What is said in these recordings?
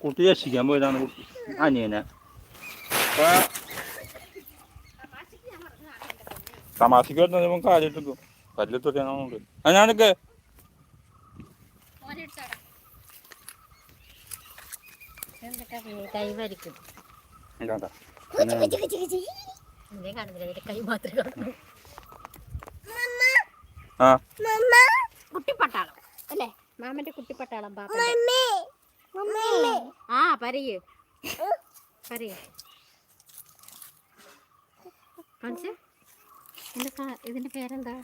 കുട്ടി രക്ഷിക്കാൻ പോയതാണ് കുട്ടി. അനിയനെ. തമാശക്ക് ഞാൻ പറഞ്ഞതാണ് എന്റെ പൊന്നെ തമാശക്ക് വരുന്ന കാര്യമായിട്ട് പല്ല് തൊട്ടാണുണ്ട് ആ ഞാനൊക്കെ. കാണുന്നില്ല അതിന്റെ കൈ മാത്രമേ കുട്ടിപ്പട്ടാളം. അല്ലേ? മാമന്റെ കുട്ടിപ്പട്ടാളം പാപ്പന്റെ. ആ പറയൂ. പറയൂ. കാണിച്ച്. ഇതിന്റെ പേരെന്താ?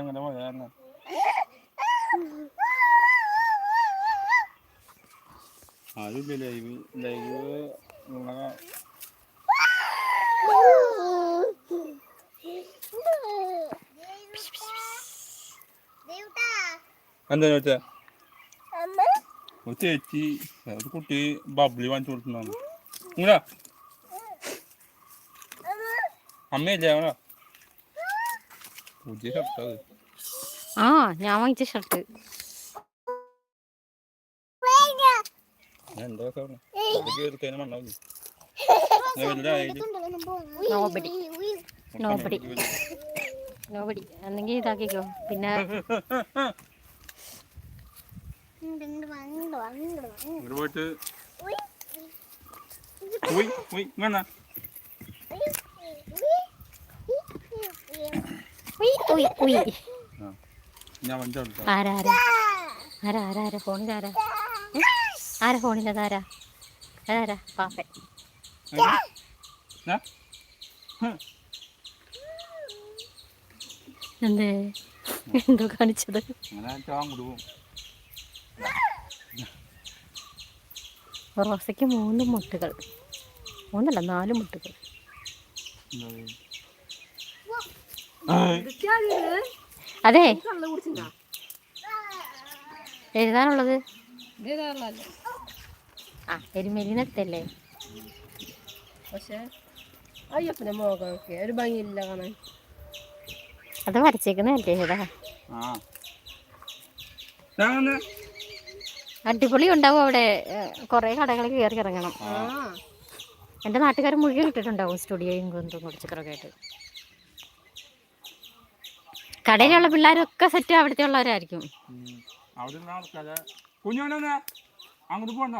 അങ്ങനെ പോയായിരുന്നു ആരുമില്ല ലൈവ് ലൈവ് എന്താ ചോദിച്ചാ? ഒരു ചേച്ചി ഒരു കുട്ടി ബബ്ലി വാങ്ങിച്ചു കൊടുക്കുന്നതാണ്. ഇങ്ങടാ. അമ്മയല്ലേ അവനാ പുതിയ ഷർട്ടത് ആ ഞാൻ വാങ്ങിച്ച ഷർട്ട് ഞാൻ എന്താ പറഞ്ഞത് ഇതൊക്കെ എടുത്തതിന് മണ്ണാവില്ല ഞാൻ വലുതാ ആയില്ലേ? നോബടി മുട്ട നോബടി. മേടിച്ച് വലുതാ. നോബടി എന്നെങ്കിൽ ഇതാക്കിക്കോ. പിന്നെ ഇങ്ങട് പോയിട്ട്. പോയി പോയി ഇങ്ങനെ ഉയ്, ഉയ്, ഉയ്. ഞാൻ വണ്ടി എടുക്കാം ആരാ ആരാ? ആരാ ആരാ ആരാ? ഫോണിൽ ആരാ? ഉം? ആരാ ഫോണിൽ അതാരാ അതാരാ? പാപ്പൻ. എന്തേ? എന്തോ കാണിച്ചത്. റോസയ്ക്ക് മൂന്ന് മുട്ടുകൾ. മൂന്നല്ല നാല് മുട്ടുകൾ. അതെ. എഴുതാനുള്ളത് ആ എരുമെലിനത്തല്ലേ പക്ഷെ അയ്യപ്പനെ മുഖമൊക്കെ ഒരു ഭംഗിയില്ല കാണാൻ. അത് വരച്ചേക്കുന്നതല്ലേ ഏതാ? അടിപൊളി ഉണ്ടാവും അവിടെ. കുറേ കടകൾ കയറി ഇറങ്ങണം. എന്റെ നാട്ടുകാർ മുഴുവൻ ഇട്ടിട്ടുണ്ടാവും സ്റ്റുഡിയോയും കുന്തും കുടിച്ചക്കറൊക്കെ ആയിട്ട്. കടയിലുള്ള പിള്ളേരൊക്കെ സെറ്റ് അവിടുത്തെ ഉള്ളവരായിരിക്കും. അവന്റെ അങ്ങോട്ട് പോണ്ട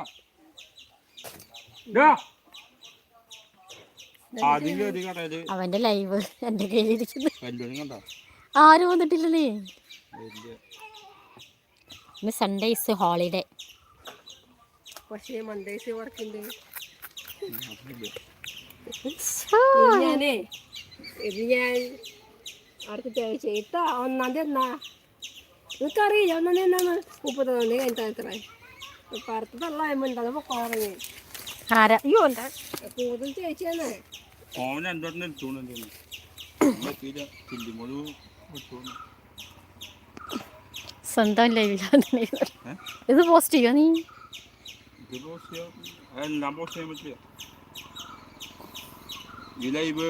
അവന്റെ ലൈവ് എന്റെ കയ്യിലിരിക്കുന്നു. ആരും വന്നിട്ടില്ലെന്നേ. വലിയ ഇന്ന് സൺഡേ ഇസ് ഹോളിഡേ പക്ഷേ മണ്ടേസ് വർക്കുണ്ട്. ഞാനേ ഇത് ഞാൻ ചോദിച്ചു? ഇത്ത ഒന്നാം തീയതി എന്നാ? നിനക്കറിയില്ല? ഒന്നാം തീയതി എന്നാന്ന്? മുപ്പത്തൊന്നാം തീയതി കഴിഞ്ഞാൽ എത്ര പറത്ത് അടുത്ത തള്ളായ്മണ്ട് അത് കുറഞ്ഞ് ആരാ? അയ്യോ എന്താ? കൂടുതൽ ചേച്ചിയാണ് ഓൻ സ്വന്തം ലൈവിലാണ് ഇത് പോസ്റ്റ് ചെയ്യോ നീ? എല്ലാം പോസ്റ്റ് ചെയ്യാൻ പറ്റില്ല. ഈ ലൈവ്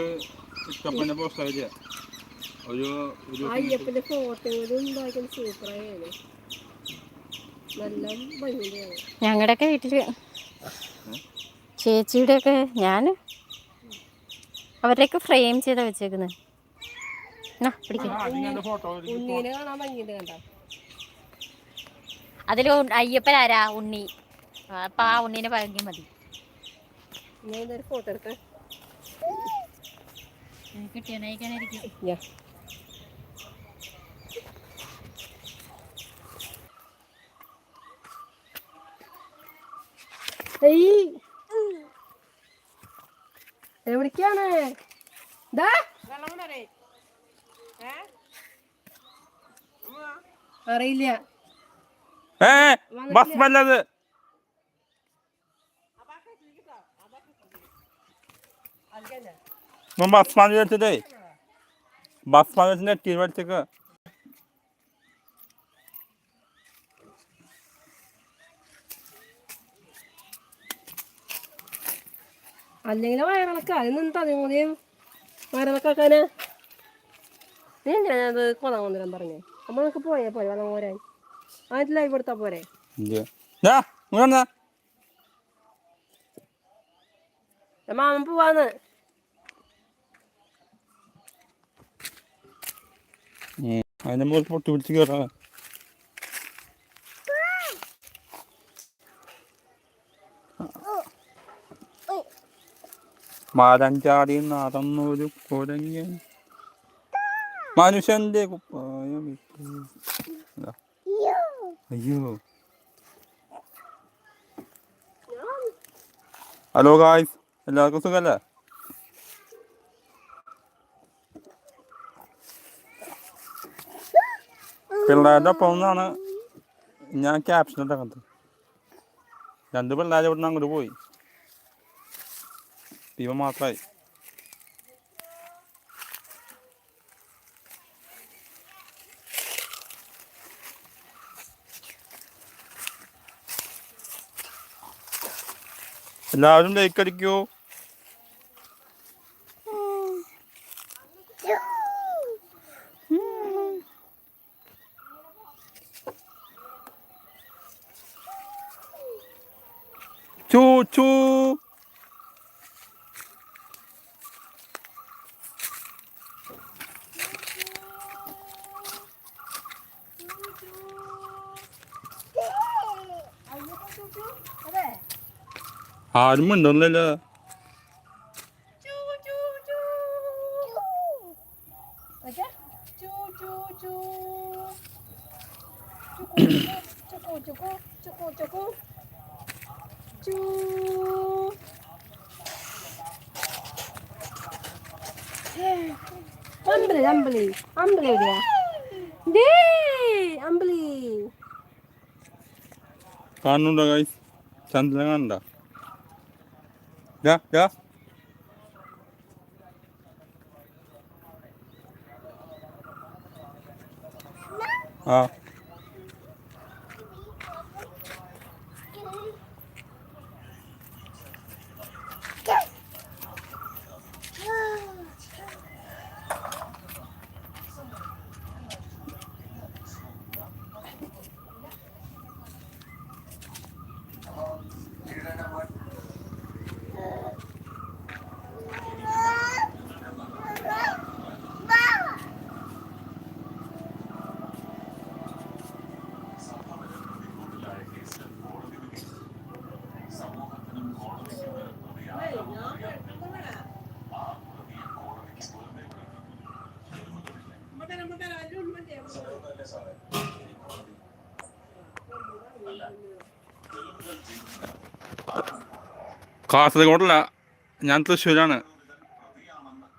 ഇഷ്ടപ്പെടുന്ന പോസ്റ്റ് ആവില്ല ഒരു ഒരു അയ്യപ്പന്റെ ഫോട്ടോകളും ഉണ്ടാക്കിയത് സൂപ്പറായാണ് നല്ല ഭംഗിയാണ്. ഞങ്ങളുടെയൊക്കെ വീട്ടിൽ ചേച്ചിയുടെയൊക്കെ ഞാൻ അവരുടെയൊക്കെ ഫ്രെയിം ചെയ്താ വെച്ചേക്കുന്നത് അതിൽ അയ്യപ്പനാരാ ഉണ്ണി. അപ്പൊ ആ ഉണ്ണീനെ മതി. ഫോട്ടോ എടുക്കാം. എവിടേക്കാണ് അറിയില്ല. ഏ ബസ് വല്ലത് ബസ് basman വെച്ചതേ değil. Basman വെച്ചിട്ട് നെറ്റി മേടിച്ചേക്ക് അല്ലെങ്കിൽ വയറിളക്ക അതിനെന്താ കൂടിയും വയറിളക്കാക്കാന് നീ എന്തിനാ അത് കൊതാൻ കൊണ്ടുവരാൻ പറഞ്ഞേ നമ്മൾക്ക് പോയാ പോരെ വെള്ളം കോരാൻ ലൈവ് കൊടുത്താ പോരെ മാമൻ പോവാന്ന് അതിന്റെ മുകളിൽ പൊട്ടി പിടിച്ച് കയറാ മരം നടന്നൊരു കുരങ്ങൻ. മനുഷ്യന്റെ കുപ്പായം. അയ്യോ. ഹലോ ഗായ്സ് എല്ലാവർക്കും സുഖല്ലേ പിള്ളേരുടെ ഒപ്പം നിന്നാണ് ഞാൻ ക്യാപ്ഷൻ ഇട്ടത് രണ്ട് പിള്ളേർ ഇവിടുന്ന് അങ്ങോട്ട് പോയി. ഇവ മാത്രമായി എല്ലാവരും ലൈക്ക് അടിക്കൂ. 15초. 아, 이만 넌래라. 쭈쭈쭈. 맞아? 쭈쭈쭈. 쭈꾸쭈꾸 쭈꾸쭈꾸 쭈꾸쭈꾸. lucu. Ambil, ambil, ambil dia. Di, ambil. Kanu dah guys, cantik kan dah. Ya, ya. Ah. കാസർഗോഡല്ല ഞാൻ തൃശ്ശൂരാണ്.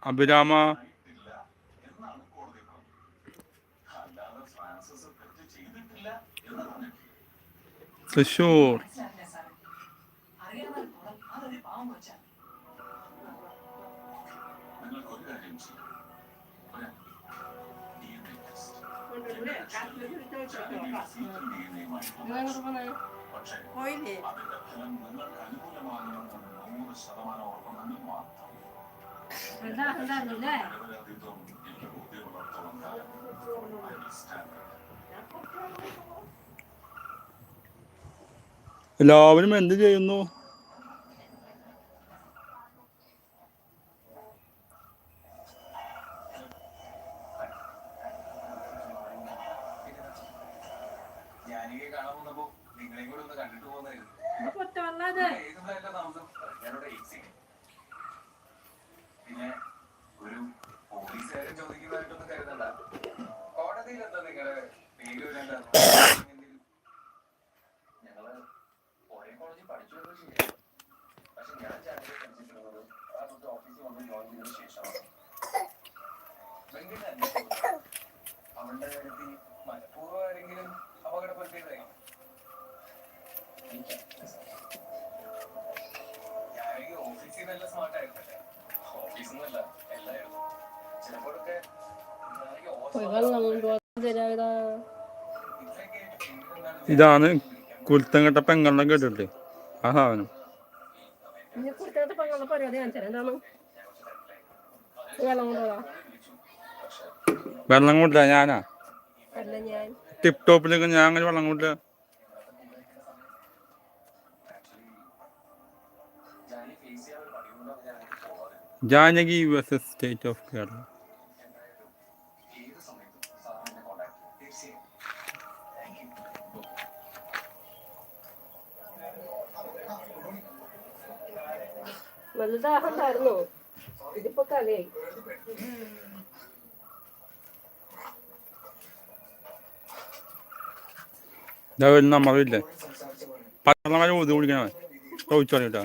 അഭിരാമ തൃശ്ശൂർ. പോയില്ലേ എല്ലാവരും എന്ത് ചെയ്യുന്നു? അവളുടെ കാര്യത്തിൽ മനഃപൂർവം ആരെങ്കിലും അപകടപ്പെടുത്തിയതായി ഞാനെങ്കിൽ ഓഫീസിൽ നല്ല സ്മാർട്ട് ആയിരുന്നല്ലേ ഓഫീസിൽ നിന്നല്ല എല്ലായിരുന്നു ചിലപ്പോഴൊക്കെ ഇതാണ് കുരുത്തങ്കട്ട കെട്ട പെങ്ങളുടെ കേട്ടിട്ട് ആ സാധനം. വെള്ളം കൂട്ടില്ല കൊണ്ടില്ല ഞാനാ? ടിപ് ടോപ്പിലേക്ക് ഞാൻ അങ്ങനെ വെള്ളം കൊണ്ടില്ല ഞാൻ Janaki U S S state of Kerala. നല്ല ദാഹം ഉണ്ടായിരുന്നു ഇതിപ്പോ കലയായി ഇതാ വരുന്ന മറിയില്ലേ വരെ ഊതി കുടിക്കണേ ചോദിച്ചോളിട്ടാ